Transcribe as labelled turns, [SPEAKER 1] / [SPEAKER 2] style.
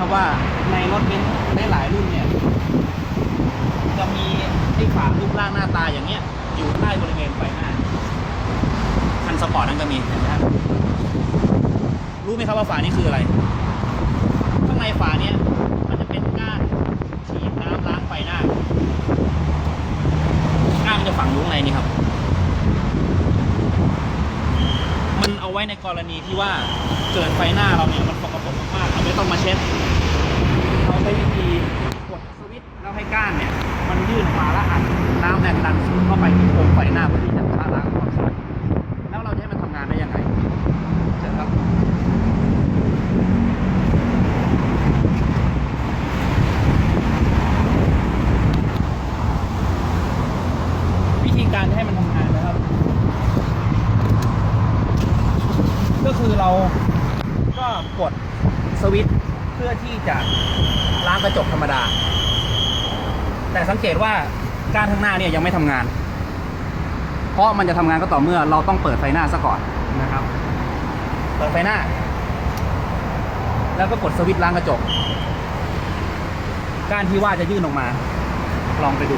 [SPEAKER 1] ครับว่าในรถเบนซ์ได้หลายรุ่นเนี่ย จะมีไอ้ฝารูปร่างหน้าตาอย่างเงี้ย อยู่ใต้บริเวณไฟหน้าคันสปอร์ตนั่นก็มีเห็นไหมครับรู้ไหมครับว่าฝานี้คืออะไร ข้างในฝาเนี้ยมันจะเป็นก้านฉีดน้ำล้างไฟหน้าก้านมันจะฝังอยู่ข้างในนี่ครับ มันเอาไว้ในกรณีที่ว่าเกิดไฟหน้าเราเนี่ยมันสกปรกมากๆเราไม่ต้องมาเช็ด เราใช้วิธีกดสวิตช์แล้วให้ก้านเนี่ย มาแล้วอัดน้ำแรงดันสูงเข้าไปที่โครงไฟหน้าเพื่อที่จะชะล้างความสะอาดแล้วเราจะให้มันทำงานได้ยังไงเชิญครับวิธีการให้มันทำงานนะครับ ก็คือเราก็กดสวิตช์เพื่อที่จะล้างกระจกธรรมดา แต่สังเกตว่าก้านข้างหน้าเนี่ยยังไม่ทำงาน เพราะมันจะทำงานก็ต่อเมื่อเราต้องเปิดไฟหน้าซะก่อนนะครับ เปิดไฟหน้า แล้วก็กดสวิตช์ล้างกระจก ก้านที่ว่าจะยื่นออกมา ลองไปดู